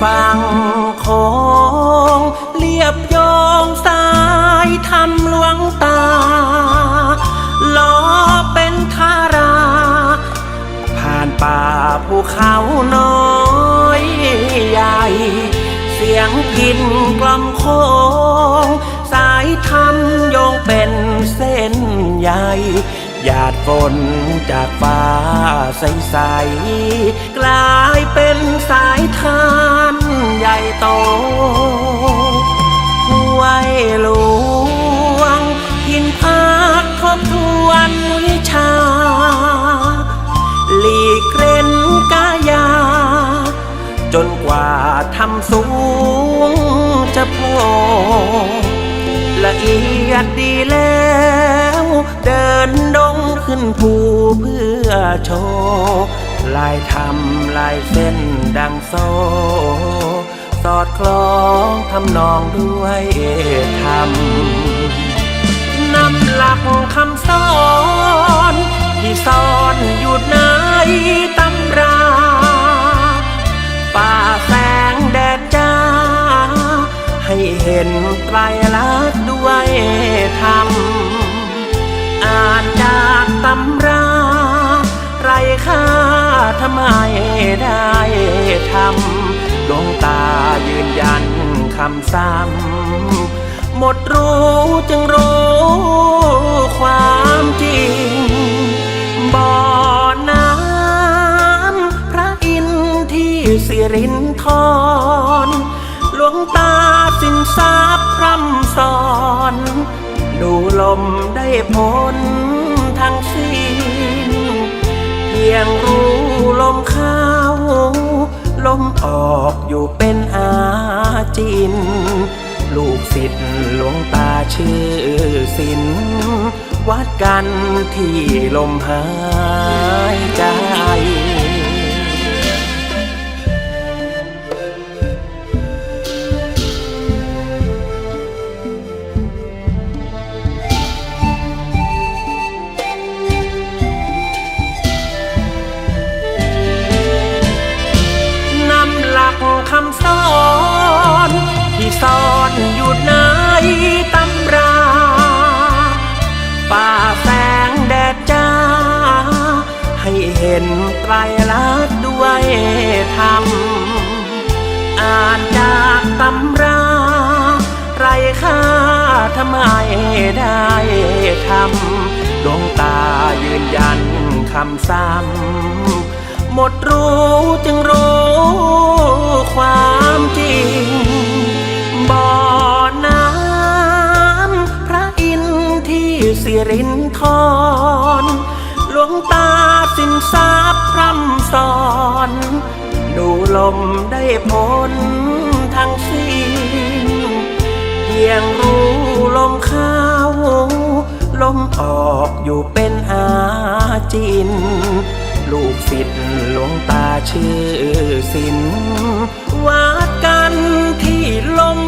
ฝั่งโค้งเรียบโยงสายทำหลวงตาล้อเป็นทารา ผ่านป่าภูเขาน้อยใหญ่ เสียงพินกล่อมโค้งสายทำโยงเป็นเส้นใย หยาดฝนจากฟ้าใสๆกลายเป็นสายทานใหญ่โตห้วยหลวงหินพักทบทวนวิชา หลีกเร้นกายา จนกว่าทำสูงจะโผล่ละเอียดดีแล้ว เดินดงขึ้นภูเพื่อโชว์ลายทำลายเส้นดังโซ สอดคล้องทำนองด้วยธรรมนำหลักคำสอน ที่ซ่อนอยู่ในตำราป่าแสงแดดจ้า ให้เห็นไตรลักษณ์ด้วยธรรม อ่านจากตำรา ไรค่าทำไมได้ทำดวงตายืนยันคำซ้ำหมดรู้จึงรู้ความจริง บ่อน้ำพระอินทร์ที่สิรินทรหลวงตาสินทรัพย์พร่ำสอน ผลทั้งสิ้น เพียงรู้ลมเข้า ลมออกอยู่เป็นอาจิน ลูกศิษย์หลวงตาชื่อสิน วัดกันที่ลมหายใจ ไตรลักษณ์ด้วยธรรมอ่านจากตำราไรค่าทำไมได้ทำดวงตายืนยันคำซ้ำหมดรู้จึงรู้ความจริง บ่อน้ำพระอินทร์ที่สิรินทรหลวงตา สินทรัพย์พร่ำสอน ดูลมได้ผลทั้งสิ้นเพียงรู้ลมเข้า ลมออกอยู่เป็นอาจิน ลูกศิษย์หลวงตาชื่อสินวันที่ลม